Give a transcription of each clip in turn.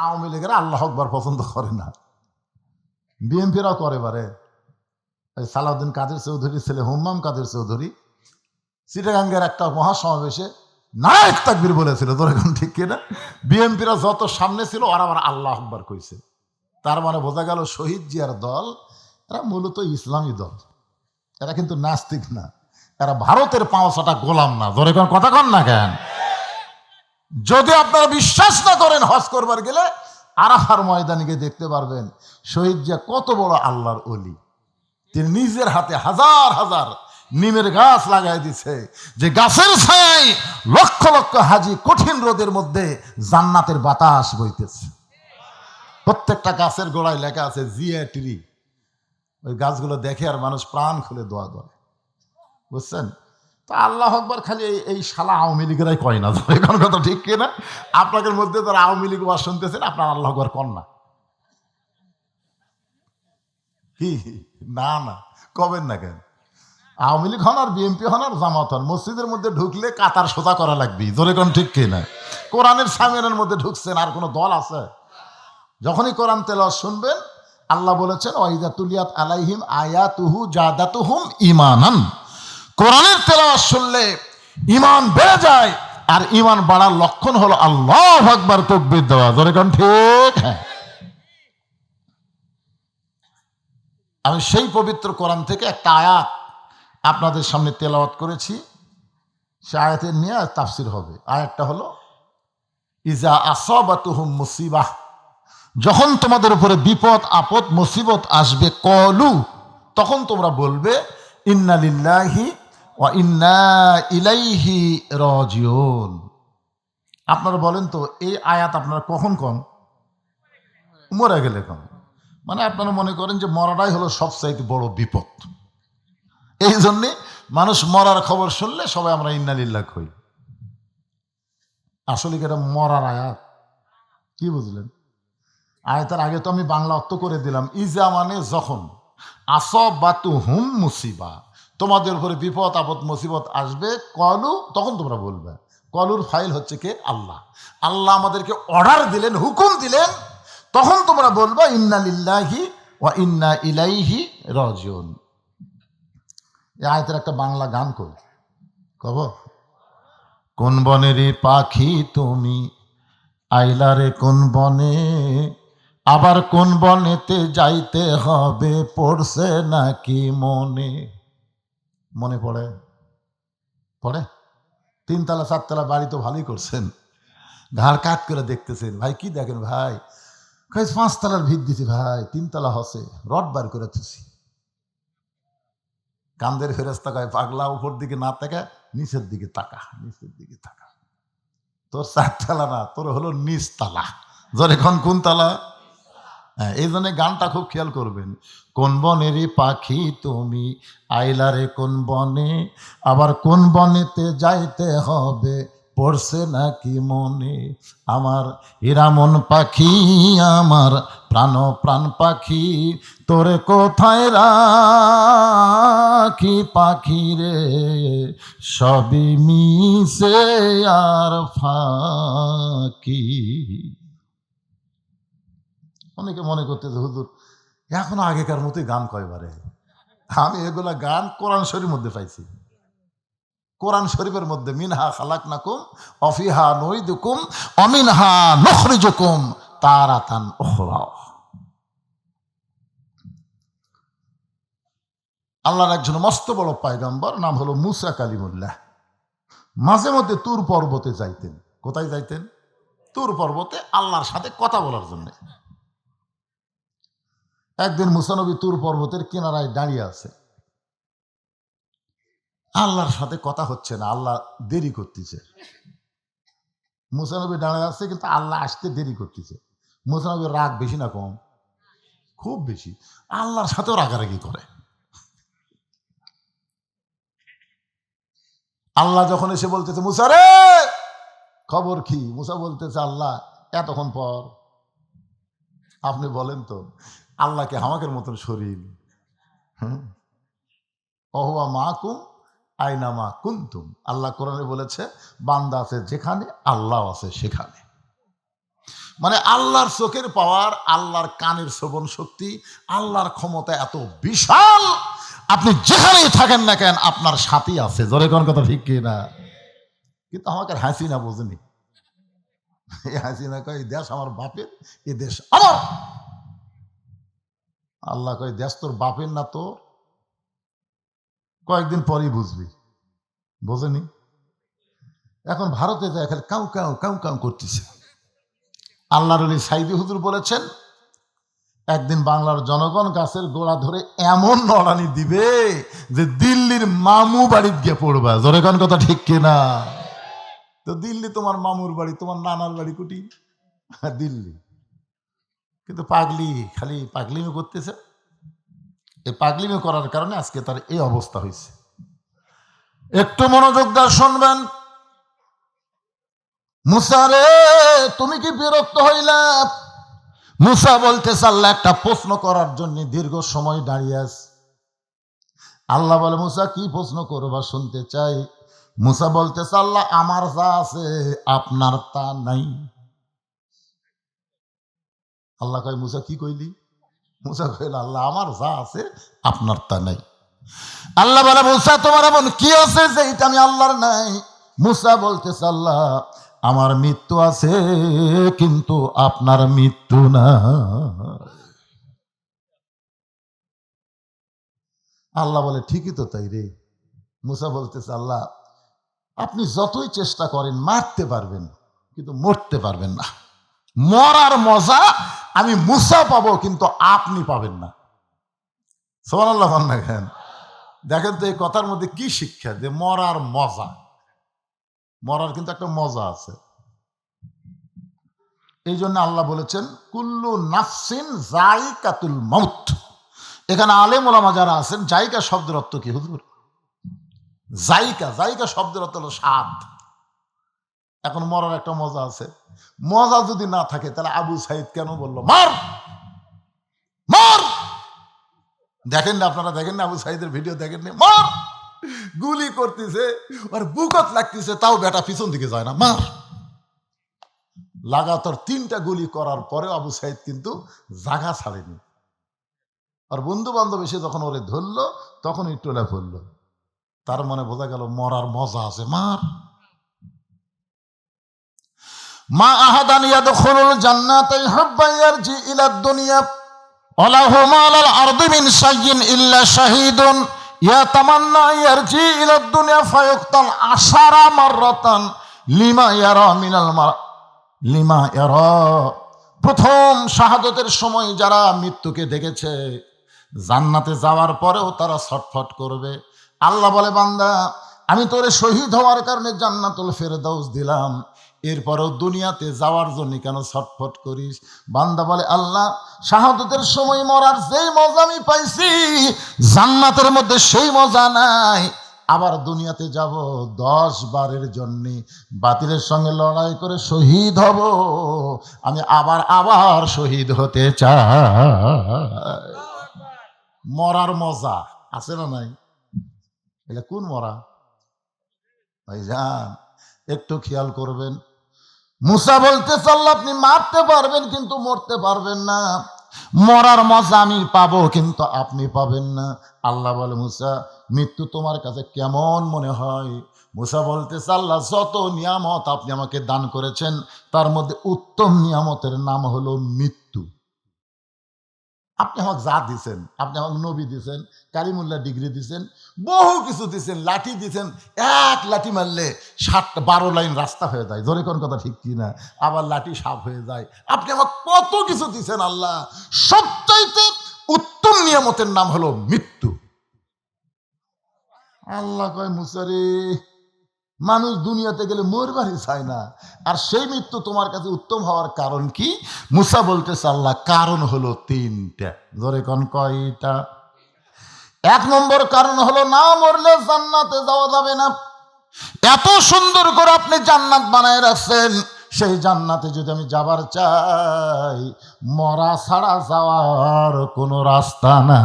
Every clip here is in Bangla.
আওয়ামী লীগের আল্লাহ আকবার পছন্দ করে না। বিএনপিরাও করে বারে। সালাউদ্দিন কাদের চৌধুরী, ছেলে হুম্মাম কাদের চৌধুরী, চিটাগাঙ্গের একটা মহাসমাবেশে নায়ক তাকবির বলেছিল তোর এখন ঠিক কিনা? বিএনপিরা যত সামনে ছিল, ওরা আবার আল্লাহ আকবার কইছে। তার মানে বোঝা গেল শহীদ জিয়ার দল, এরা মূলত ইসলামী দল। এরা কিন্তু নাস্তিক না। এরা ভারতের পাওয়াটা গোলাম না। ধরে কোন কথা কন না কেন? যদি আপনারা বিশ্বাস না করেন হজ করবার গেলে আরাফার ময়দানে গিয়ে দেখতে পারবেন শহীদ জিয়া কত বড় আল্লাহর অলি। তিনি নিজের হাতে হাজার হাজার নিমের গাছ লাগাই দিছে যে গাছের ছায় লক্ষ লক্ষ হাজি কঠিন রোদের মধ্যে জান্নাতের বাতাস বইতেছে। প্রত্যেকটা গাছের গোড়ায় লেখা আছে, জিয়া ট্রি। ওই গাছগুলো দেখে আর মানুষ প্রাণ খুলে দোয়া করে। বুঝছেন? তো আল্লাহ আকবর খালি এই- শালা আওয়ামী লীগেরাই কয় না? এখন কথা ঠিক কিনা আপনাদের মধ্যে যারা আওয়ামী লীগ ওয়াজ শুনতেছেন, আপনার আল্লাহ আকবর কন না। না না, কবেন না কেন? আওয়ামী লীগ হন আর বিএনপি হন আর জামাত হন, মসজিদের মধ্যে ঢুকলে কাতার সোজা করা লাগবে, জোরে কোন ঠিক কিনা কোরআনের সামিনের মধ্যে ঢুকছেন আর কোনো দল আছে? যখনই কোরআন তেল শুনবেন, আল্লাহ বলেছেন ওয়াইদা তুলিয়াত আলাইহিম আয়াতুহু জাদাতুহুম ইমানান কোরআনের তেলাওয়াত শুনলে ইমান বেড়ে যায় আর ইমান বাড়ার লক্ষণ হলো আল্লাহ আকবার তকবির দেওয়া। ধরে কোন ঠিক? হ্যাঁ। আমি সেই পবিত্র কোরআন থেকে একটা আয়াত আপনাদের সামনে তেলাওয়াত করেছি। সে আয়াতের নিয়ে তাফসির হবে। আয়াতটা হলো, ইজা আসবাতুহুম মুসিবাহ। যখন তোমাদের উপরে বিপদ, আপদ, মুসিবত আসবে, কলু, তখন তোমরা বলবে ইন্না লিল্লাহি ওয়া ইন্না ইলাইহি রাজিউন। আপনারা বলেন তো, এই আয়াত আপনারা কখন কন? মরে গেলে কন। মানে আপনারা মনে করেন যে মরাটাই হলো সবচাইতে বড় বিপদ। এই জন্যে মানুষ মরার খবর শুনলে সবাই আমরা ইন্নালিল্লাহ কই। আসলে কি এটা মরার আয়াত? কি বুঝলেন? আয়াতের আগে তো আমি বাংলা অর্থ করে দিলাম। ইজা মানে যখন। আসব বা তু হুম মুসিবা। তোমাদের উপরে বিপদ, আপদ, মুসিবত আসবে, কলু, তখন তোমরা বলবে। কলুর ফাইল হচ্ছে কে? আল্লাহ। আল্লাহ আমাদেরকে অর্ডার দিলেন, হুকুম দিলেন, তখন তোমরা বলবা, ইন্না লিল্লাহি ওয়া ইন্না ইলাইহি রাজিউন। এই আয়তের একটা বাংলা গান করি। কব? কোন বনেরই পাখি তুমি, আইলারে কোন বনে, আবার কোন বনেতে যাইতে হবে, পড়ছে নাকি মনে? মনে পড়ে? পড়ে? তিনতলা, চারতলা বাড়ি তো ভালোই করছেন। ঘাড় কাট করে দেখতেছেন। ভাই, কি দেখেন ভাই? পাঁচতলার ভিত দিছি ভাই, তিনতলা হসে, রড বার করে থুছি। কান্দের ফেরেস্তা কয়, পাগলা উপর দিকে না তাকা, নিচের দিকে তাকা, নিচের দিকে তাকা। তোর চারতলা না, তোর হলো নিচ তালা জোর এখন কোন তালা হ্যাঁ এই গানটা খুব খেয়াল করবেন। কোন বনেরই পাখি তুমি? আইলারে কোন বনে? আবার কোন বনেতে যাইতে হবে? পড়ছে নাকি মনে? আমার হিরামন পাখি, আমার প্রাণ প্রাণ পাখি। তোরে কোথায় রাখি পাখি রে? সবই মিশে আর ফাঁকি। অনেকে মনে করতেছে, হুজুর, এখনও আগেকার মতোই গান কয়বারে? আমি এগুলা গান কোরআন শরীর মধ্যে পাইছি। কোরআন শরীফের মধ্যে, মিনহা খালাক নাকুম অফিহা নইদুকুম, অমিনহা নখরিজুকুম তারাতান ওখরা আল্লাহর একজন মস্ত বড় পায়গাম্বর, নাম হলো মুসা কালিমুল্লাহ। মাঝে মধ্যে তুর পর্বতে যাইতেন। কোথায় যাইতেন? তুর পর্বতে আল্লাহর সাথে কথা বলার জন্য। একদিন মুসানবী তুর পর্বতের কিনারায় দাঁড়িয়ে আছে। আল্লাহর সাথে কথা হচ্ছে না, আল্লাহ দেরি করতেছে। মুসানবী দাঁড়িয়ে আছে কিন্তু আল্লাহ আসতে দেরি করতেছে। মুসানবীর রাগ বেশি না কম? খুব বেশি। আল্লাহর সাথেও রাগারাগি করে। আল্লাহ যখন এসে বলতেছে মুসারে খবর কি? মুসা বলতেছে, আল্লাহ, এতক্ষণ পর। আপনি বলেন তো আল্লাহকে হামাকের মতন শরীর। হুম? অহুয়া মা কুম, আইনা মা কুন্তুম। আল্লাহ কোরআনে বলেছে, বান্দা আছে যেখানে, আল্লাহ আছে সেখানে। মানে আল্লাহর চোখের পাওয়ার, আল্লাহর কানের শ্রবণ শক্তি, আল্লাহর ক্ষমতা এত বিশাল, আপনি যেখানেই থাকেন না কেন, আপনার সাথী আছে। জোরে কোন কথা ঠিক কি না? কিন্তু আমাকে হাসিনা বোঝেনি। এই হাসিনা কয় দেশ আমার বাপের, এ দেশ আমার। আল্লাহ কয়, দেশ তোর বাপের না তোর? কয়েকদিন পরেই বুঝবি। বোঝেনি? এখন ভারতে যায়, খালি কাউ কাউ কাউ কাউ করতেছে। আল্লাহর আলী সাইদি হুজুর বলেছেন, একদিন বাংলার জনগণ গাছের গোড়া ধরে এমন নড়ানি দিবে যে দিল্লির মামু বাড়িতে গিয়ে পড়বা। জনগণ কথা ঠিক কিনা তো দিল্লি তোমার মামুর বাড়ি, তোমার নানার বাড়ি কুটি? দিল্লি। কিন্তু পাগলি, খালি পাগলিমি করতেছে। এই পাগলিমি করার কারণে আজকে তার এই অবস্থা হয়েছে একটু মনোযোগ দিয়ে শুনবেন। মুসারে তুমি কি বিরক্ত হইলা? মুসা বলতে আল্লাহ একটা প্রশ্ন করার জন্য দীর্ঘ সময় দাঁড়িয়ে আস আল্লাহ বলে, মুসা, কি প্রশ্ন করবা শুনতে চাই? মুসা বলতে আল্লাহ আমার যা আছে আপনার তা নাই। আল্লাহ কয়, মুসা কি কইলি? মুসা কইল, আল্লাহ, আমার যা আছে, আপনার তা নাই। আল্লাহ বলে, মুসা, তোমার এমন কি আছে যে এটা আমি আল্লাহর নাই? মুসা বলতেছে, আল্লাহ, আমার মৃত্যু আছে, কিন্তু আপনার মৃত্যু না। আল্লাহ বলে, ঠিকই তো তাই রে। মুসা বলতেছে, আল্লাহ, আপনি যতই চেষ্টা করেন, মারতে পারবেন, কিন্তু মরতে পারবেন না। মরার মজা আমি মুসা পাবো, কিন্তু আপনি পাবেন না। সোমান আল্লাহ দেখেন দেখেন তো এই কথার মধ্যে কি শিক্ষা? যে মরার মজা। মরার কিন্তু একটা মজা আছে। এই জন্য আল্লাহ বলেছেন, কুল্লু নাফসিন জাইকাতুল মৌত এখানে আলেম ওলামা যারা আছেন জাইকা শব্দের অর্থ কি হুজুর? জাইকা জাইকা শব্দের অর্থ হলো স্বাদ। এখন মরার একটা মজা আছে। মজা যদি না থাকে, তাহলে আবু সাইদ কেন বলল, মার! মার! দেখেন না আপনারা, দেখেন না আবু সাইদের ভিডিও, দেখেন না, মার! গুলি করতেছে আর বুকত লাগতেছে, তাও বেটা পিছন দিকে যায় না, মার! লাগাতার তিনটা গুলি করার পরে আবু সাইদ কিন্তু জাগা ছাড়েনি। আর বন্ধু বান্ধব এসে যখন ওরে ধরলো তখন একটু টোলা পড়ল। তার মনে বোঝা গেল মরার মজা আছে, মার! মা আহাদান ইয়াদখুলুল জান্নাতাই হাব্বাইয়ার জি ইলাদ দুনিয়া ওয়ালাহু মালাল আরদি মিন শাইইন ইল্লা শাহীদুন শাহিদুন ইয়াতামান্না ইয়ারজি ইলাদ দুনিয়া ফায়ুক্তাল আশারা মাররাতান লিমা ইয়ারা মিনাল মার, লিমা ইয়ারা। প্রথম শাহাদতের সময় যারা মৃত্যুকে দেখেছে, জান্নাতে যাওয়ার পরেও তারা ছটফট করবে। আল্লাহ বলে, বান্দা, আমি তোরে শহীদ হওয়ার কারণে জান্নাতুল ফেরদাউস দিলাম। এরপরেও দুনিয়াতে যাওয়ার জন্য কেন ছটফট করিস? বান্দা বলে, আল্লাহ, শাহাদতের সময় মরার যেই মজা আমি পাইছি, জান্নাতের মধ্যে সেই মজা নাই। আবার দুনিয়াতে যাব দশ বারের জন্য, বাতিলের সঙ্গে লড়াই করে শহীদ হব। আমি আবার আবার শহীদ হতে চাই। মরার মজা আছে না নাই? এটা কোন মরা? ভাই যান একটু খেয়াল করবেন মুসা বলতে চাল্লা, আপনি মারতে পারবেন কিন্তু মরতে পারবেন না। মরার মজা আমি পাবো কিন্তু আপনি পাবেন না। আল্লাহ বলে, মুসা, মৃত্যু তোমার কাছে কেমন মনে হয়? মুসা বলতে আল্লাহ যত নিয়ামত আপনি আমাকে দান করেছেন, তার মধ্যে উত্তম নিয়ামতের নাম হলো মৃত্যু। আপনি আমাকে যা দিছেন, আপনি আমাকে নবী দিছেন, কালিমুল্লাহ ডিগ্রি দিছেন, বহু কিছু দিছেন, লাঠি দিছেন, এক লাঠি মারলে সাতটা বারো লাইন রাস্তা হয়ে যায়। জোরে কোন কথা ঠিক কি না আবার লাঠি সাপ হয়ে যায়। আপনি আমাকে কত কিছু দিছেন আল্লাহ? সবচাইতে উত্তম নিয়ামতের নাম হলো মৃত্যু। আল্লাহ কয়, মুসারে মানুষ দুনিয়াতে গেলে মরবারই চায় না। আর সেই মৃত্যু তোমার কাছে উত্তম হওয়ার কারণ কি? মুসা বলতেছে, আল্লাহ, কারণ হলো তিনটা। ধরে কোন, কয়টা? এক নম্বর কারণ হলো না মরলে জান্নাতে যাওয়া যাবে না। এত সুন্দর করে আপনি জান্নাত বানায় রাখছেন, সেই জান্নাতে যদি আমি যাবার চাই, মরা ছাড়া যাওয়ার কোনো রাস্তা না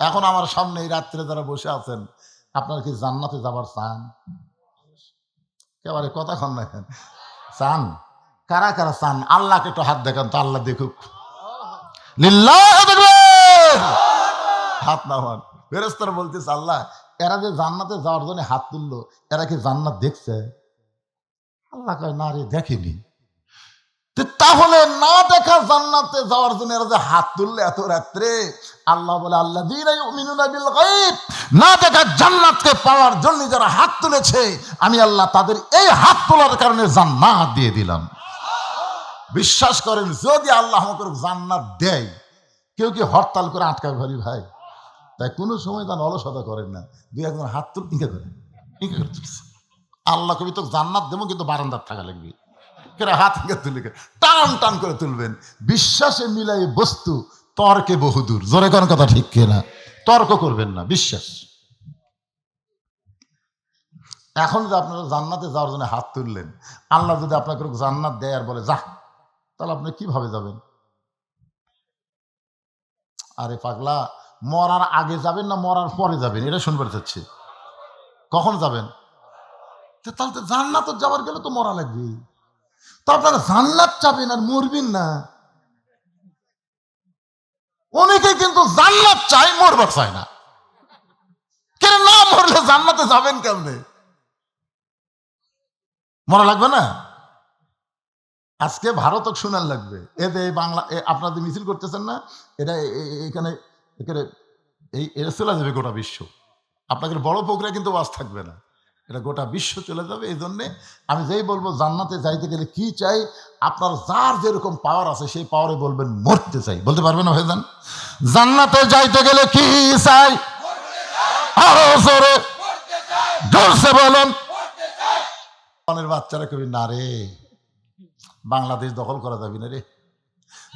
এখন আমার সামনে এই রাত্রে যারা বসে আছেন আপনার কি জান্নাতে যাবার চান? একেবারে কথা কন না চান? কারা কারা চান? আল্লাহকে একটু হাত দেখান তো আল্লাহ দেখুক! হাত নামান। ফেরেস্তারা বলতেছে, আল্লাহ, এরা যে জান্নাতে যাওয়ার জন্য হাত তুললো, এরা কি জান্নাত দেখছে? আল্লাহ কয়, না রে, দেখেনি। তাহলে না দেখা জান্নাতে যাওয়ার জন্য এরা যে হাত তুললে এত রাত্রে? আল্লাহ বলে আল্লাহ না দেখা জান্নাতকে পাওয়ার জন্য যারা হাত তুলেছে, আমি আল্লাহ তাদের এই হাত তোলার কারণে জান্নাত দিয়ে দিলাম। বিশ্বাস করেন, যদি আল্লাহ আমাকে জান্নাত দেয়, কেউ কি হরতাল করে আটকা ঘরি ভাই? তাই কোনো সময় তার অলসতা করেন না। দুই একজন হাত তুল ইঙ্কা করে ইঙ্কা করে আল্লাহ কবি তো জান্নাত দেবো, কিন্তু বারান্দার থাকা লাগবে। কেরা হাত ইঙ্কা তুলে টান টান করে তুলবেন। বিশ্বাসে মিলাই বস্তু তর্কে বহুদূর। জোরে কোন কথা ঠিক কিনা? তর্ক করবেন না, বিশ্বাস। এখন যে আপনারা জান্নাতে যাওয়ার জন্য হাত তুললেন, আল্লাহ যদি আপনাকে জান্নাত দেয় আর বলে, যা, তাহলে আপনি কীভাবে যাবেন? আরে পাগলা, মরার আগে যাবেন না মরার পরে যাবেন? এটা শুনবার চাচ্ছি কখন যাবেন? তাহলে তো জান্নাত যাওয়ার গেলে তো মরা লাগবে তো আপনারা জান্নাত চাবেন আর মরবেন না। অনেকে কিন্তু জান্নাত চায়, মরবার চায় না। কেন না মরলে জান্নাতে যাবেন কেমনে? মরা লাগবে না? আজকে ভারতক শোনার লাগবে। এতে এই বাংলা, এ আপনাদের মিছিল করতেছেন না, এটা এখানে এখানে এই চলে যাবে গোটা বিশ্ব। আপনাদের বড় প্রক্রিয়া কিন্তু বাস থাকবে না। এটা গোটা বিশ্ব চলে যাবে এই জন্যে আমি যেই বলব, জান্নাতে যাইতে গেলে কি চাই? আপনার যার যেরকম পাওয়ার আছে, সেই পাওয়ারে বলবেন, মরতে চাই। বলতে পারবেন না ভাইজান? জান্নাতে যাইতে গেলে কি চাই? বাচ্চারা কবি, না রে, বাংলাদেশ দখল করা যাবে না রে।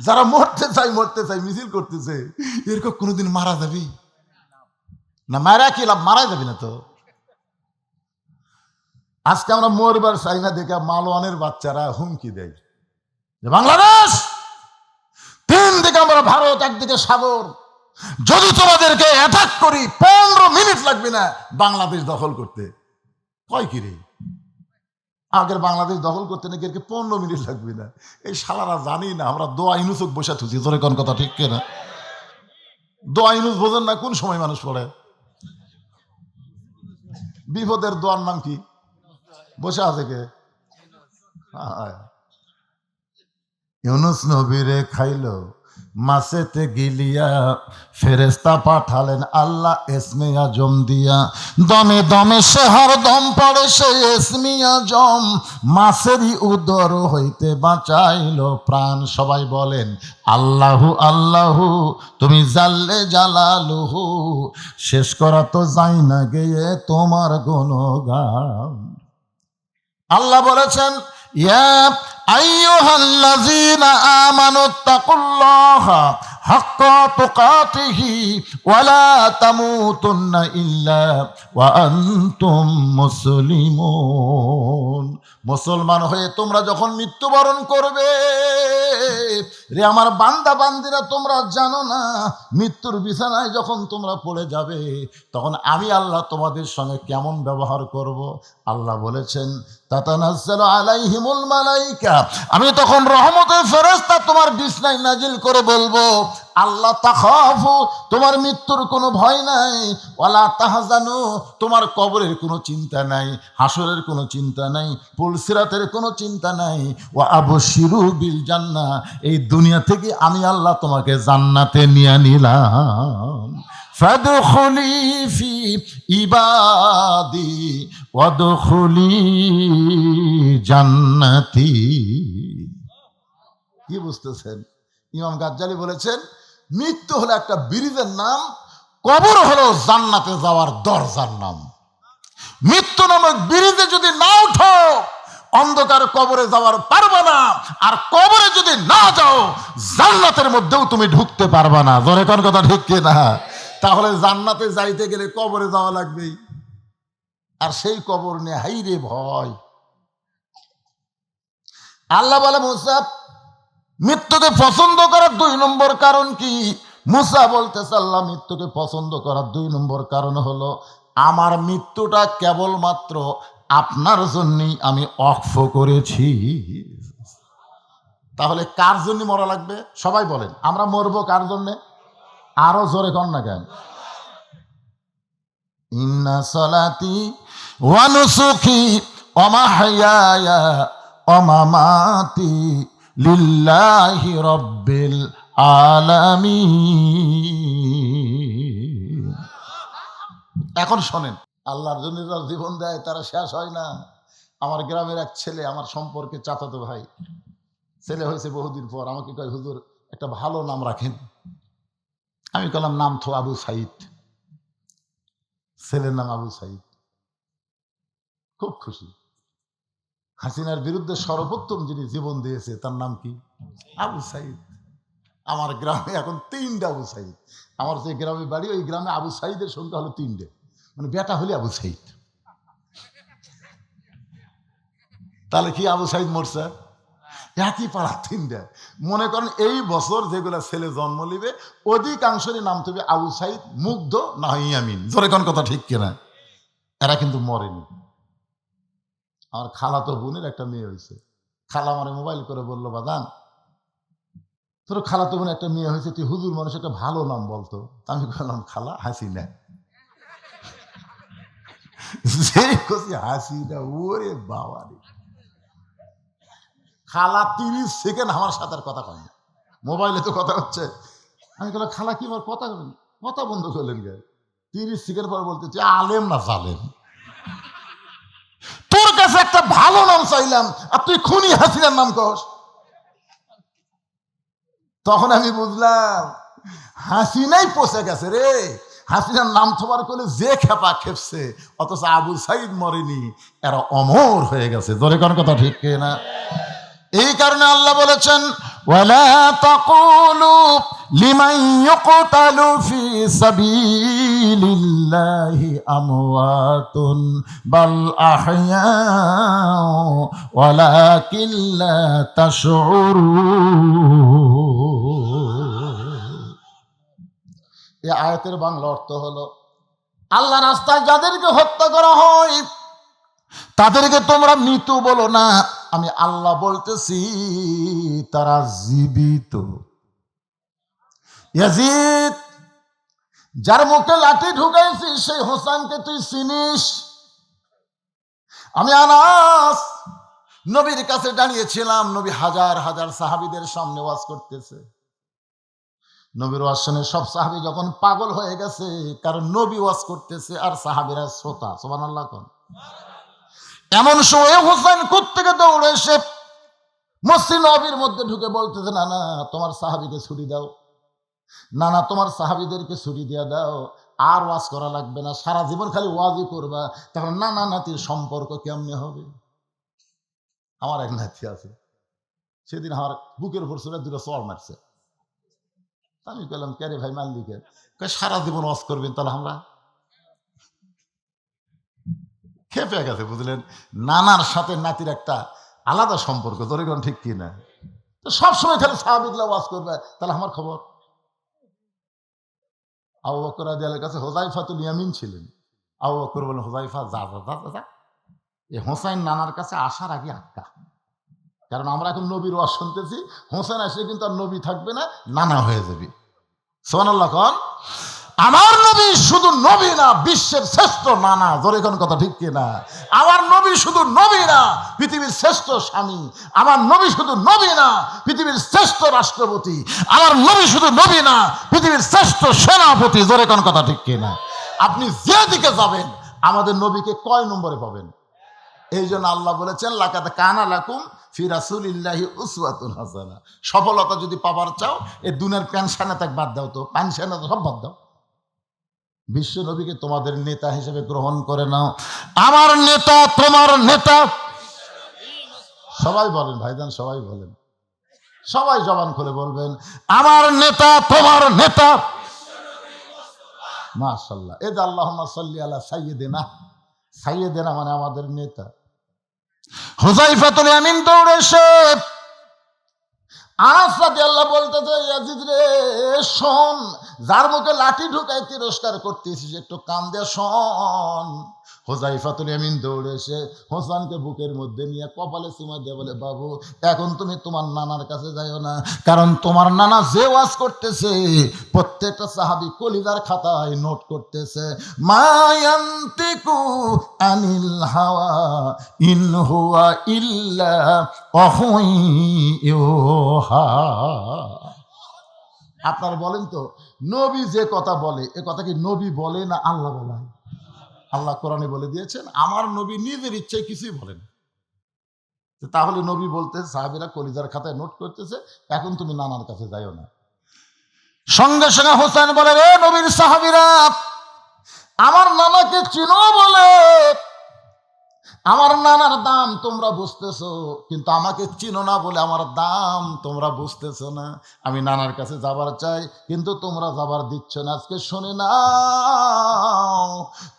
যারা মরতে চাই মরতে চাই মিছিল করতেছে, এরকম কোনোদিন মারা যাবি? না, মারা কি লাভ? মারা যাবি না তো। আজকে আমরা মরবার চাই না, দেখে মালওয়ানের বাচ্চারা হুমকি দেয়। বাংলাদেশ, তিন দিকে আমরা ভারত, একদিকে সাগর। যদি তোমাদেরকে অ্যাটাক করি, পনেরো মিনিট লাগবে না বাংলাদেশ দখল করতে। কয় কি রে? আগের বাংলাদেশ দখল করতে নাকি এরকে পনেরো মিনিট লাগবে না? এই শালারা জানি না, আমরা দোয়া ইনুসক বসে থুছি তোর কোন কথা, ঠিক কেনা? দোয়া ইনুস বোঝেন না, কোন সময় মানুষ পড়ে? বিপদের দোয়ার নাম কি? বসে আছে কে। ইউনুস নবীরে খাইলো মাসেতে গিলিয়া ফেরেস্তা পাঠালেন, আল্লাহ এসমিয়া জম দিয়া। দমে দমে সে দম পড়ে সে এসমিয়া জম। মাসেরই উদর হইতে বাঁচাইল প্রাণ। সবাই বলেন, আল্লাহু আল্লাহু, তুমি জাল্লে জালালুহু, শেষ করা তো যাই না গিয়ে তোমার গুণগান। আল্লাহ বলেছেন ইয়া আইয়ুহাল্লাযীনা আমানুত্তাকুল্লাহা হাক্কা তুকাতিহি ওয়ালা তামুতুন্না ইল্লা ওয়া আনতুম মুসলিমুন। মুসলমান হয়ে তোমরা যখন মৃত্যুবরণ করবে, রে আমার বান্দা বান্দিরা, তোমরা জানো না, মৃত্যুর বিছানায় যখন তোমরা পড়ে যাবে, তখন আমি আল্লাহ তোমাদের সঙ্গে কেমন ব্যবহার করব? আল্লাহ বলেছেন আমি তখন রহমতের ফেরেশতা তোমার বিছনায় নাজিল করে বলব আল্লাহ তাখাফু, তোমার মৃত্যুর কোনো ভয় নাই। ওয়ালা তাহজানু, তোমার কবরের কোনো চিন্তা নাই, হাসরের কোনো চিন্তা নাই, পুলসিরাতের কোনো চিন্তা নাই। ও আবু শিরু বিল জান্নাহ এই দুনিয়া থেকে আমি আল্লাহ তোমাকে জান্নাতে নিয়ে নিলাম। ফাদখুলি ফি ইবাদি, ওয়াদখুলি জান্নাতি। কি বুঝতেছেন? ইমাম গাজ্জালি বলেছেন মৃত্যু হলো একটা ব্রিজের নাম, কবর হলো জান্নাতে যাওয়ার দরজার নাম। মৃত্যু নামক ব্রিজে যদি না উঠো, অন্ধকার কবরে যাওয়ার পারবে না। আর কবরে যদি না যাও, জান্নাতের মধ্যেও তুমি ঢুকতে পারবে না। জোরে কোন কথা ঠিক না? তাহলে জান্নাতে যাইতে গেলে কবরে যাওয়া লাগবেই আর সেই কবর নিয়ে হাইরে ভয়। আল্লাহ বলে মুসাফ মৃত্যুকে পছন্দ করার দুই নম্বর কারণ কি? মুসা বলতে আল্লাহ মৃত্যুকে পছন্দ করার দুই নম্বর কারণ হলো, আমার মৃত্যুটা কেবলমাত্র আপনার জন্যই আমি অক্ষ করেছি। তাহলে কার জন্য মরা লাগবে? সবাই বলেন, আমরা মরবো কার জন্যে? আরও জোরে কর না কেন? ইন্না সলাতি ওয়ানুসুখি অমাহায়া অমামাতি লিল্লাহি রব্বিল আলামিন। এখন শোনেন, আল্লাহর জন্য যারা জীবন দেয়, তারা শেষ হয় না। আমার গ্রামের এক ছেলে আমার সম্পর্কে চাচাতো ভাই, ছেলে হয়েছে বহুদিন পর। আমাকে কয়, হুজুর, একটা ভালো নাম রাখেন। আমি কলাম নাম তো আবু সাইদ। ছেলের নাম আবু সাইদ। খুব খুশি। হাসিনার বিরুদ্ধে সর্বোত্তম যিনি জীবন দিয়েছে, তার নাম কি? আবু সাইদ। আমার গ্রামে এখন তিনটা আবু সাইদ। আমার যে গ্রামে বাড়ি, ওই গ্রামে আবু সাইদের সংখ্যা হলো তিনটে। মানে বেটা হলে আবু সাইদ। তাহলে কি আবু সাইদ মরছে? একই পাড়া, তিনটা। মনে করেন এই বছর যেগুলা ছেলে জন্ম নিবে, অধিকাংশেরই নাম তবে আবু সাইদ, মুগ্ধ না ইয়ামিন জোরে কোন কথা ঠিক কিনা? এরা কিন্তু মরেনি। আমার খালা তো বোনের একটা মেয়ে হয়েছে। খালা আমার মোবাইল করে বলল, বাদান, তোর খালা তো বোন একটা মেয়ে হয়েছে, তুই হুজুর মানুষ, একটা ভালো নাম বলতো। আমি বললাম খালা হাসি না যে হাসি না ওরে বাবা রে। খালা তিরিশ সেকেন্ড আমার সাথে আর কথা কয়নি মোবাইলে তো কথা হচ্ছে। আমি বললাম খালা কি আমার কথা কথা বন্ধ করলেন গে তিরিশ সেকেন্ড পর বলতে আলেম না জালেম? তোর কাছে একটা ভালো নাম চাইলাম। আর তুই খুনি হাসিনার নাম কস। তখন আমি বুঝলাম, হাসিনাই পচে গেছে রে। হাসিনার নাম থবার করলে যে খেপা খেপছে, অথচ আবু সাইদ মরেনি, এরা অমর হয়ে গেছে। জোরে কোন কথা ঠিক না এই কারণে আল্লাহ বলেছেন ওয়ালা তাকুলু লিমান ইউকতালু ফি সাবিলিল্লাহি আমওয়াতুন বাল আহয়া ওয়ালাকিন লা তাশউরুন এই আয়াতের বাংলা অর্থ হলো, আল্লাহ রাস্তায় যাদেরকে হত্যা করা হয় তাদেরকে তোমরা মৃত্যু বলো না। আমি আল্লাহ বলতেছি, তারা জীবিত। যার মুখে লাঠি ঢুকাইছিস সেই হোসেনকে তুই চিনিস? আমি আনাস, নবীর কাছে দাঁড়িয়েছিলাম নবী হাজার হাজার সাহাবিদের সামনে ওয়াজ করতেছে। নবীর ওয়াজ শুনে সব সাহাবি যখন পাগল হয়ে গেছে, কারণ নবী ওয়াজ করতেছে আর সাহাবিরা শ্রোতা। সোমান আল্লাহ কন। এমন সময় হোসেন থেকে দৌড়ে এসে মসজিদ নবীর মধ্যে ঢুকে বলতেছে না না তোমার সাহাবিকে ছুরি দাও। না না তোমার সাহাবিদেরকে ছুরি দিয়ে দাও। আর ওয়াজ করা লাগবে না। সারা জীবন খালি ওয়াজই করবা। তখন না না নাতির সম্পর্ক কেমনে হবে? আমার এক নাতি আছে। সেদিন আমার বুকের উপর চলে দুটো চর মারছে। আমি বললাম কে রে ভাই মাল্লিকের সারা জীবন ওয়াজ করবেন তাহলে আমরা খেপে গেছে বুঝলেন? নানার সাথে নাতির একটা আলাদা সম্পর্ক তোর ঠিক কি না? তো সবসময় খালি সাহাবিকলা ওয়াজ করবে তাহলে আমার খবর? আবু বকর আদিয়ালের কাছে হোজাইফাতুল ইয়ামিন ছিলেন। আবু বকর বলেন হোজাইফা যা যা যা যা, এই হোসাইন নানার কাছে আসার আগে আটকা। কারণ আমরা এখন নবীর ওয়াজ শুনতেছি হোসেন আসলে কিন্তু আর নবী থাকবে না নানা হয়ে যাবে। সোনাল্লাহ কন? আমার নবী শুধু নবী না, বিশ্বের শ্রেষ্ঠ নানা, জোরে কোন কথা ঠিক কিনা? আমার নবী শুধু নবী না, পৃথিবীর শ্রেষ্ঠ স্বামী। আমার নবী শুধু নবী না, পৃথিবীর শ্রেষ্ঠ রাষ্ট্রপতি। আমার নবী শুধু নবী না, পৃথিবীর শ্রেষ্ঠ সেনাপতি, জোরে কোন কথা ঠিক কিনা? আপনি যে দিকে যাবেন, আমাদের নবীকে কয় নম্বরে পাবেন? এই জন্য আল্লাহ বলেছেন লাকাতে কানা লাকুম ফি রাসুলিল্লাহি উসওয়াতুন হাসানা। সফলতা যদি পাবার চাও এই দুনের পেনশনে তাক বাদ দাও তো পেনশনে তো সব বাদ দাও। বিশ্ব নবীকে তোমাদের নেতা হিসেবে গ্রহণ করে নাও। আমার নেতা, তোমার নেতা। সবাই বলেন, ভাইজান সবাই বলেন। সবাই জবান খুলে বলবেন, আমার নেতা, তোমার নেতা। মাশাল্লাহ এ আল্লাহ সাল্লি আলা সাইয়েদেনা সাইয়েদেনা মানে আমাদের নেতা। হুজাইফাতুল আমিন দৌড়ে আনাস রাদিয়াল্লাহু বলতেছে ইয়াজিদ রে, শোন, যার মুখে লাঠি ঢুকাই তিরস্কার করতেছিস, একটু কান দিয়ে শোন। হোজাইফাতুল ইয়ামিন দৌড়ে এসে হোসানকে বুকের মধ্যে নিয়ে কপালে চুমা দিয়ে বলে, বাবু, এখন তুমি তোমার নানার কাছে যাইও না। কারণ তোমার নানা যে ওয়াজ করতেছে, প্রত্যেকটা সাহাবি কলিদার খাতায় নোট করতেছে মায়ান্তিকু আনিল হাওয়া, ইন হুয়া ইল্লা অহুই আপনারা বলেন তো, নবী যে কথা বলে, এ কথা কি নবী বলে না আল্লাহ বলে? আল্লাহ কোরআনে বলে দিয়েছেন, আমার নবী নিজের ইচ্ছায় কিছুই বলেন তাহলে নবী বলতে সাহাবিরা কলিজার খাতায় নোট করতেছে, এখন তুমি নানার কাছে যাইও না। সঙ্গে সঙ্গে হোসেন বলে রে নবীর সাহাবিরা, আমার নানাকে চিনো বলে আমার নানার দাম তোমরা বুঝতেছো, কিন্তু আমাকে চিনো না বলে আমার দাম তোমরা বুঝতেছো না। আমি নানার কাছে যাবার চাই, কিন্তু তোমরা যাবার দিচ্ছ না। আজকে শুনে না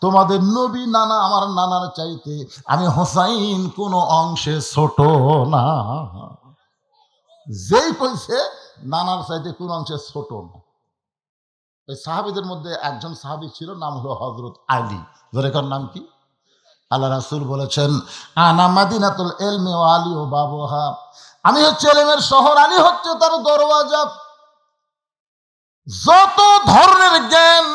তোমাদের নবী নানা আমার নানার চাইতে আমি হোসাইন কোনো অংশে ছোট না। যেই কইছে, নানার চাইতে কোন অংশে ছোট না। এই সাহাবিদের মধ্যে একজন সাহাবি ছিল, নাম হলো হজরত আলী। জোরেকার নাম কি? আল্লাহ রাসুল বলেছেন, আনা মাদিনাতুল এলমে ও আলী ও বাবুহা। আমি হচ্ছে এলেমের শহর আলী হচ্ছে তার দরওয়াজা। যত ধরনের জ্ঞান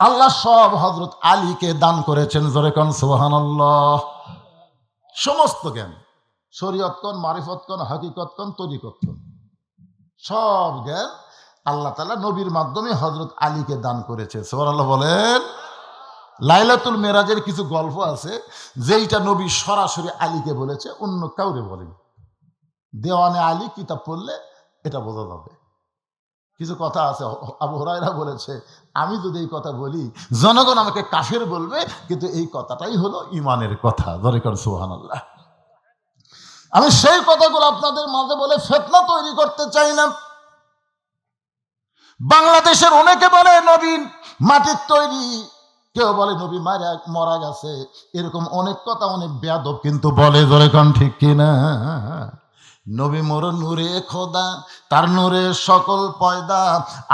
আল্লাহ সব হজরত আলীকে দান করেছেন জোরেকন সোহান সমস্ত জ্ঞান শরীয়ত কন মারিফত কন হাকিকত কন তরিকত কন সব জ্ঞান আল্লাহ তালা নবীর মাধ্যমে হজরত আলীকে দান করেছে। সোহান আল্লাহ বলেন লাইলাতুল মেরাজের কিছু গল্প আছে, যেইটা নবী সরাসরি আলীকে বলেছে, অন্য কাউরে বলেনি। দেওয়ানে আলী কিতাব পড়লে এটা বোঝা যাবে। কিছু কথা আছে, আবু হরাইরা বলেছে, আমি যদি এই কথা বলি, জনগণ আমাকে কাফের বলবে, কিন্তু এই কথাটাই হলো ইমানের কথা। দরেকর সুহান আল্লাহ আমি সেই কথাগুলো আপনাদের মাঝে বলে ফেতনা তৈরি করতে চাই না। বাংলাদেশের অনেকে বলে, নবীন মাটির তৈরি কেউ বলে নবী মারা, মরা গেছে। এরকম অনেক কথা, অনেক বেয়াদব কিন্তু বলে ধরে ঠিক কিনা? নবী মোর নূরে খোদা, তার নূরে সকল পয়দা,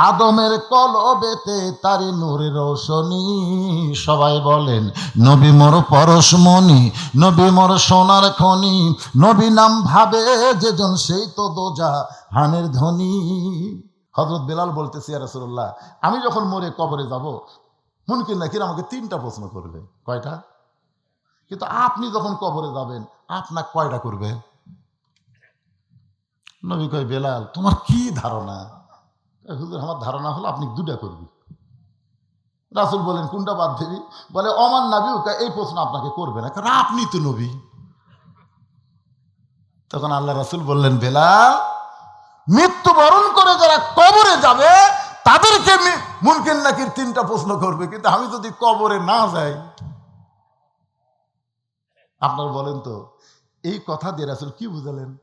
আদমের কলবেতে তার নূরে রোশনী। সবাই বলেন, নবী মোর পরশমণি, নবী মোর সোনার খনি। নবী নাম ভাবে যেজন সেই তো দোজা, হানের ধ্বনি হজরত বেলাল বলতেছি রসুল্লাহ আমি যখন মরে কবরে যাব মুনকির নাকির আমাকে তিনটা প্রশ্ন করবে। কয়টা? কিন্তু আপনি যখন কবরে যাবেন আপনার কয়টা করবে? নবী কয়, বেলাল, তোমার কি ধারণা? হুজুর, আমার ধারণা হলো আপনি দুটা করবি। রাসুল বলেন, কোনটা বাদ দেবি? বলে, অমান নাবিও এই প্রশ্ন আপনাকে করবে না। কারণ আপনি তো নবী। তখন আল্লাহ রাসুল বললেন, বেলাল, মৃত্যুবরণ করে যারা কবরে যাবে, তাদেরকে মি- মুনকিন নাকির তিনটা প্রশ্ন করবে, কিন্তু আমি যদি কবরে না যাই, আপনার বলেন তো, এই কথা দিয়ে রাসুল কি বুঝালেন?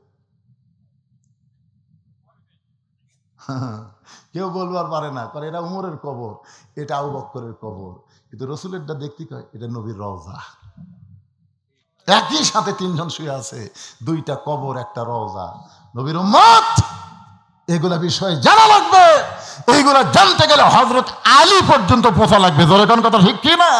কেউ বলবার পারে না, কারণ এটা উমরের কবর, এটা আবু বক্করের কবর। কিন্তু রসুলেরটা দেখতে কয়, এটা নবীর রওজা। একই সাথে তিনজন শুয়ে আছে, দুইটা কবর, একটা রওজা। নবীর উম্মত! এগুলা বিষয়ে জানা লাগবে। এইগুলা জানতে গেলে হজরত আলী পর্যন্ত পৌঁছা লাগবে। জোরে কোন কথা ঠিক কি না